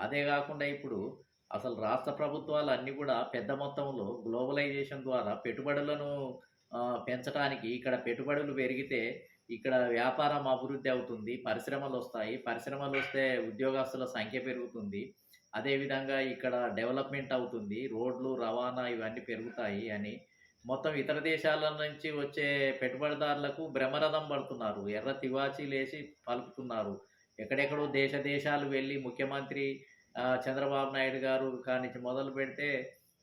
అదే కాకుండా ఇప్పుడు అసలు రాష్ట్ర ప్రభుత్వాలు అన్నీ కూడా పెద్ద మొత్తంలో గ్లోబలైజేషన్ ద్వారా పెట్టుబడులను పెంచడానికి ఇక్కడ పెట్టుబడులు పెరిగితే ఇక్కడ వ్యాపారం అభివృద్ధి అవుతుంది పరిశ్రమలు వస్తాయి. పరిశ్రమలు వస్తే ఉద్యోగస్తుల సంఖ్య పెరుగుతుంది. అదేవిధంగా ఇక్కడ డెవలప్మెంట్ అవుతుంది. రోడ్లు రవాణా ఇవన్నీ పెరుగుతాయి అని మొత్తం ఇతర దేశాల నుంచి వచ్చే పెట్టుబడిదారులకు భ్రమరథం పడుతున్నారు. ఎర్ర తివాచి లేచి పలుకుతున్నారు. ఎక్కడెక్కడో దేశ దేశాలు వెళ్ళి ముఖ్యమంత్రి చంద్రబాబు నాయుడు గారు కానించి మొదలు పెడితే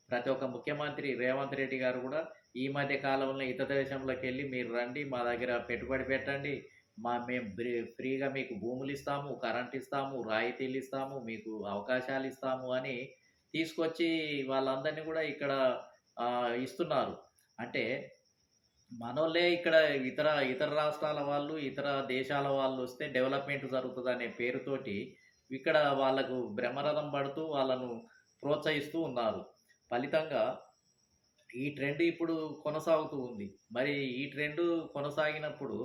ప్రతి ఒక్క ముఖ్యమంత్రి రేవంత్ రెడ్డి గారు కూడా ఈ మధ్య కాలంలో ఇతర దేశంలోకి వెళ్ళి మీరు రండి మా దగ్గర పెట్టుబడి పెట్టండి మా మేము ఫ్రీగా మీకు భూములు ఇస్తాము కరెంట్ ఇస్తాము రాయితీలు ఇస్తాము మీకు అవకాశాలు ఇస్తాము అని తీసుకొచ్చి వాళ్ళందరినీ కూడా ఇక్కడ ఇస్తున్నారు. అంటే మనోళ్ళే ఇక్కడ ఇతర ఇతర రాష్ట్రాల వాళ్ళు ఇతర దేశాల వాళ్ళు వస్తే డెవలప్మెంట్ జరుగుతుంది అనే పేరుతోటి ఇక్కడ వాళ్ళకు బ్రహ్మరథం పడుతూ వాళ్ళను ప్రోత్సహిస్తూ ఉన్నారు. ఫలితంగా ఈ ట్రెండ్ ఇప్పుడు కొనసాగుతూ ఉంది. మరి ఈ ట్రెండ్ కొనసాగినప్పుడు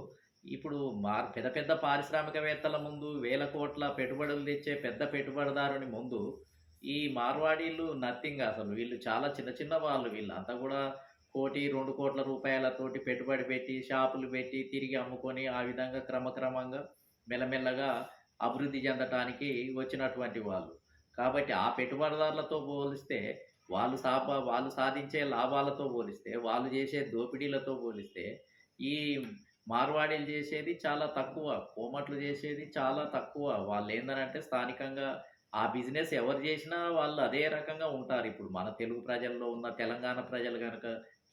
ఇప్పుడు మా పెద్ద పెద్ద పారిశ్రామికవేత్తల ముందు వేల కోట్ల పెట్టుబడులు తెచ్చే పెద్ద పెట్టుబడిదారుని ముందు ఈ మార్వాడీలు నథింగ్ అసలు. వీళ్ళు చాలా చిన్న చిన్న వాళ్ళు. వీళ్ళు అంతా కూడా కోటి రెండు కోట్ల రూపాయలతోటి పెట్టుబడి పెట్టి షాపులు పెట్టి తిరిగి అమ్ముకొని ఆ విధంగా క్రమక్రమంగా మెల్లమెల్లగా అభివృద్ధి చెందటానికి వచ్చినటువంటి వాళ్ళు. కాబట్టి ఆ పెట్టుబడిదారులతో పోలిస్తే వాళ్ళు సాప వాళ్ళు సాధించే లాభాలతో పోలిస్తే వాళ్ళు చేసే దోపిడీలతో పోలిస్తే ఈ మార్వాడీలు చేసేది చాలా తక్కువ కోమట్లు చేసేది చాలా తక్కువ. వాళ్ళు ఏందనంటే స్థానికంగా ఆ బిజినెస్ ఎవరు చేసినా వాళ్ళు అదే రకంగా ఉంటారు. ఇప్పుడు మన తెలుగు ప్రజల్లో ఉన్న తెలంగాణ ప్రజలు కనుక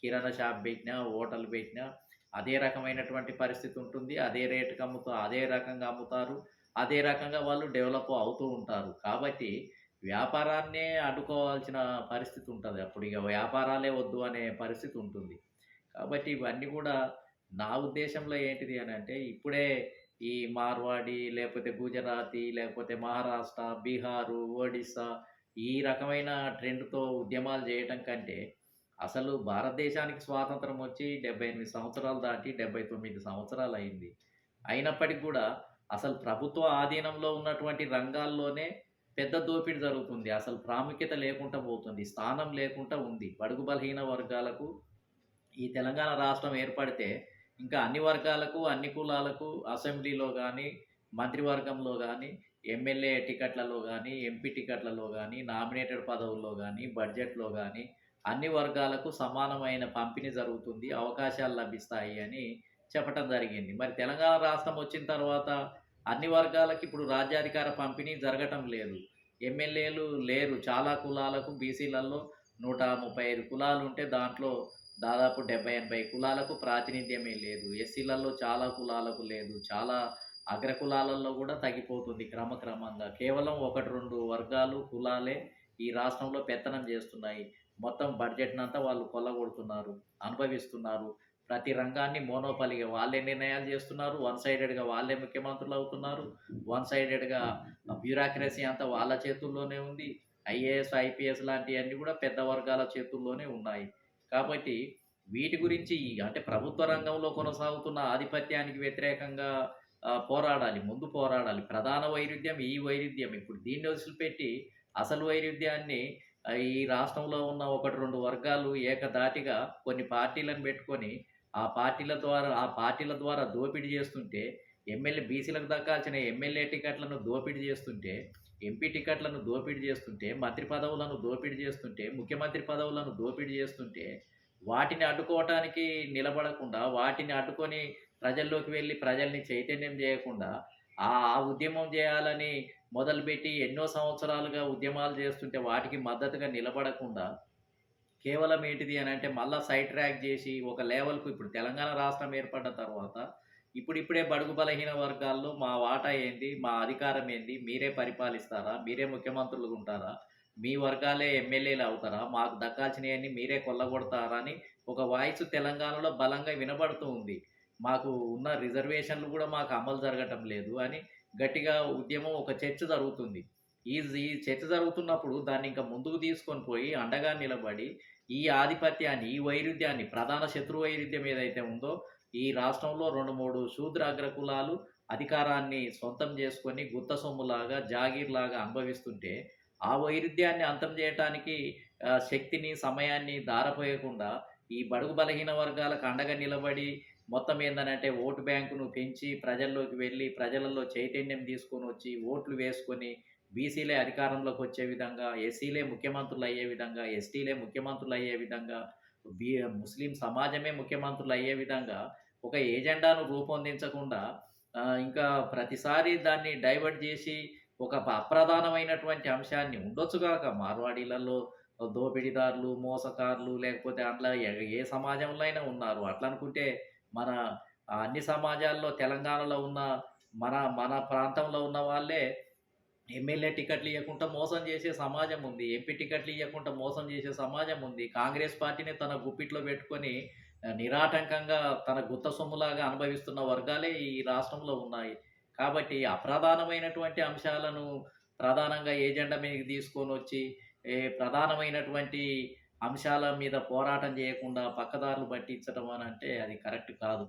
కిరాణా షాప్ పెట్టినా హోటల్ పెట్టినా అదే రకమైనటువంటి పరిస్థితి ఉంటుంది. అదే రేటుకి అమ్ముతా అదే రకంగా అమ్ముతారు. అదే రకంగా వాళ్ళు డెవలప్ అవుతూ ఉంటారు. కాబట్టి వ్యాపారాన్నే అడ్డుకోవాల్సిన పరిస్థితి ఉంటుంది. అప్పుడు ఇక వ్యాపారాలే వద్దు అనే పరిస్థితి ఉంటుంది. కాబట్టి ఇవన్నీ కూడా నా ఉద్దేశంలో ఏంటిది అని అంటే ఇప్పుడే ఈ మార్వాడి లేకపోతే గుజరాతీ లేకపోతే మహారాష్ట్ర బీహారు ఒడిస్సా ఈ రకమైన ట్రెండ్తో ఉద్యమాలు చేయటం కంటే అసలు భారతదేశానికి స్వాతంత్రం వచ్చి డెబ్బై ఎనిమిది సంవత్సరాలు దాటి డెబ్బై తొమ్మిది సంవత్సరాలు అయింది. అయినప్పటికీ కూడా అసలు ప్రభుత్వ ఆధీనంలో ఉన్నటువంటి రంగాల్లోనే పెద్ద దోపిడీ జరుగుతుంది. అసలు ప్రాముఖ్యత లేకుండా పోతుంది. స్థానం లేకుండా ఉంది. బడుగు బలహీన వర్గాలకు ఈ తెలంగాణ రాష్ట్రం ఏర్పడితే ఇంకా అన్ని వర్గాలకు అన్ని కులాలకు అసెంబ్లీలో కానీ మంత్రివర్గంలో కానీ ఎమ్మెల్యే టికెట్లలో కానీ ఎంపీ టికెట్లలో కానీ నామినేటెడ్ పదవుల్లో కానీ బడ్జెట్లో కానీ అన్ని వర్గాలకు సమానమైన పంపిణీ జరుగుతుంది. అవకాశాలు లభిస్తాయి అని చెప్పటం జరిగింది. మరి తెలంగాణ రాష్ట్రం వచ్చిన తర్వాత అన్ని వర్గాలకి ఇప్పుడు రాజ్యాధికార పంపిణీ జరగటం లేదు. ఎమ్మెల్యేలు లేరు. చాలా కులాలకు బీసీలలో నూట ముప్పై ఐదు కులాలు ఉంటే దాంట్లో దాదాపు డెబ్బై ఎనభై కులాలకు ప్రాతినిధ్యమే లేదు. ఎస్సీలలో చాలా కులాలకు లేదు. చాలా అగ్ర కులాలలో కూడా తగ్గిపోతుంది క్రమక్రమంగా. కేవలం ఒకటి రెండు వర్గాలు కులాలే ఈ రాష్ట్రంలో పెత్తనం చేస్తున్నాయి. మొత్తం బడ్జెట్నంతా వాళ్ళు కొల్లగొడుతున్నారు అనుభవిస్తున్నారు. ప్రతి రంగాన్ని మోనోపలిగా వాళ్ళే నిర్ణయాలు చేస్తున్నారు. వన్ సైడెడ్గా వాళ్ళే ముఖ్యమంత్రులు అవుతున్నారు. వన్ సైడెడ్గా బ్యూరాక్రసీ అంతా వాళ్ళ చేతుల్లోనే ఉంది. ఐఏఎస్ ఐపీఎస్ లాంటివన్నీ కూడా పెద్ద వర్గాల చేతుల్లోనే ఉన్నాయి. కాబట్టి వీటి గురించి అంటే ప్రభుత్వ రంగంలో కొనసాగుతున్న ఆధిపత్యానికి వ్యతిరేకంగా పోరాడాలి ముందు పోరాడాలి. ప్రధాన వైరుధ్యం ఈ వైరుధ్యం. ఇప్పుడు దీన్ని వదిలిపెట్టి అసలు వైరుధ్యాన్ని ఈ రాష్ట్రంలో ఉన్న ఒకటి రెండు వర్గాలు ఏకదాటిగా కొన్ని పార్టీలను పెట్టుకొని ఆ పార్టీల ద్వారా ఆ పార్టీల ద్వారా దోపిడీ చేస్తుంటే ఎమ్మెల్యే బీసీలకు దక్కాల్సిన ఎమ్మెల్యే టికెట్లను దోపిడీ చేస్తుంటే ఎంపీ టికెట్లను దోపిడీ చేస్తుంటే మంత్రి పదవులను దోపిడీ చేస్తుంటే ముఖ్యమంత్రి పదవులను దోపిడీ చేస్తుంటే వాటిని అడ్డుకోవటానికి నిలబడకుండా వాటిని అడ్డుకొని ప్రజల్లోకి వెళ్ళి ప్రజల్ని చైతన్యం చేయకుండా ఆ ఆ ఉద్యమం చేయాలని మొదలుపెట్టి ఎన్నో సంవత్సరాలుగా ఉద్యమాలు చేస్తుంటే వాటికి మద్దతుగా నిలబడకుండా కేవలం ఏంటిది అని అంటే మళ్ళీ సైడ్ ట్రాక్ చేసి ఒక లెవెల్కు ఇప్పుడు తెలంగాణ రాష్ట్రం ఏర్పడ్డ తర్వాత ఇప్పుడిప్పుడే బడుగు బలహీన వర్గాల్లో మా వాటా ఏంది మా అధికారం ఏంది మీరే పరిపాలిస్తారా మీరే ముఖ్యమంత్రులు ఉంటారా మీ వర్గాలే ఎమ్మెల్యేలు అవుతారా మాకు దక్కాల్సినవన్నీ మీరే కొల్లగొడతారా అని ఒక వాయిస్ తెలంగాణలో బలంగా వినబడుతూ ఉంది. మాకు ఉన్న రిజర్వేషన్లు కూడా మాకు అమలు జరగటం లేదు అని గట్టిగా ఉద్యమం ఒక చర్చ జరుగుతుంది. ఈ ఈ చర్చ జరుగుతున్నప్పుడు దాన్ని ఇంకా ముందుకు తీసుకొని పోయి అండగా నిలబడి ఈ ఆధిపత్యాన్ని ఈ వైరుధ్యాన్ని ప్రధాన శత్రు వైరుధ్యం ఏదైతే ఉందో ఈ రాష్ట్రంలో రెండు మూడు శూద్ర అగ్రకులాలు అధికారాన్ని సొంతం చేసుకొని గుత్త సొమ్ములాగా జాగీర్లాగా అనుభవిస్తుంటే ఆ వైరుధ్యాన్ని అంతం చేయటానికి శక్తిని సమయాన్ని దారపోయకుండా ఈ బడుగు బలహీన వర్గాలకు అండగా నిలబడి మొత్తం ఏందనంటే ఓటు బ్యాంకును పెంచి ప్రజల్లోకి వెళ్ళి ప్రజలలో చైతన్యం తీసుకొని వచ్చి ఓట్లు వేసుకొని బీసీలే అధికారంలోకి వచ్చే విధంగా ఎస్సీలే ముఖ్యమంత్రులు అయ్యే విధంగా ఎస్టీలే ముఖ్యమంత్రులు అయ్యే విధంగా బీ ముస్లిం సమాజమే ముఖ్యమంత్రులు అయ్యే విధంగా ఒక ఏజెండాను రూపొందించకుండా ఇంకా ప్రతిసారి దాన్ని డైవర్ట్ చేసి ఒక అప్రధానమైనటువంటి అంశాన్ని ఉండొచ్చు కాక మార్వాడీలలో దోపిడీదారులు మోసకారులు లేకపోతే అట్లా ఏ- సమాజంలో అయినా ఉన్నారు. అట్లా అనుకుంటే మన అన్ని సమాజాల్లో తెలంగాణలో ఉన్న మన మన ప్రాంతంలో ఉన్న వాళ్ళే ఎమ్మెల్యే టికెట్లు ఇవ్వకుండా మోసం చేసే సమాజం ఉంది ఎంపీ టికెట్లు ఇవ్వకుండా మోసం చేసే సమాజం ఉంది. కాంగ్రెస్ పార్టీని తన గుప్పిట్లో పెట్టుకొని నిరాటంకంగా తన గుత్త సొమ్ములాగా అనుభవిస్తున్న వర్గాలే ఈ రాష్ట్రంలో ఉన్నాయి. కాబట్టి అప్రధానమైనటువంటి అంశాలను ప్రధానంగా ఏజెండా మీదకి తీసుకొని వచ్చి ప్రధానమైనటువంటి అంశాల మీద పోరాటం చేయకుండా పక్కదారులు పట్టించడం అని అంటే అది కరెక్ట్ కాదు.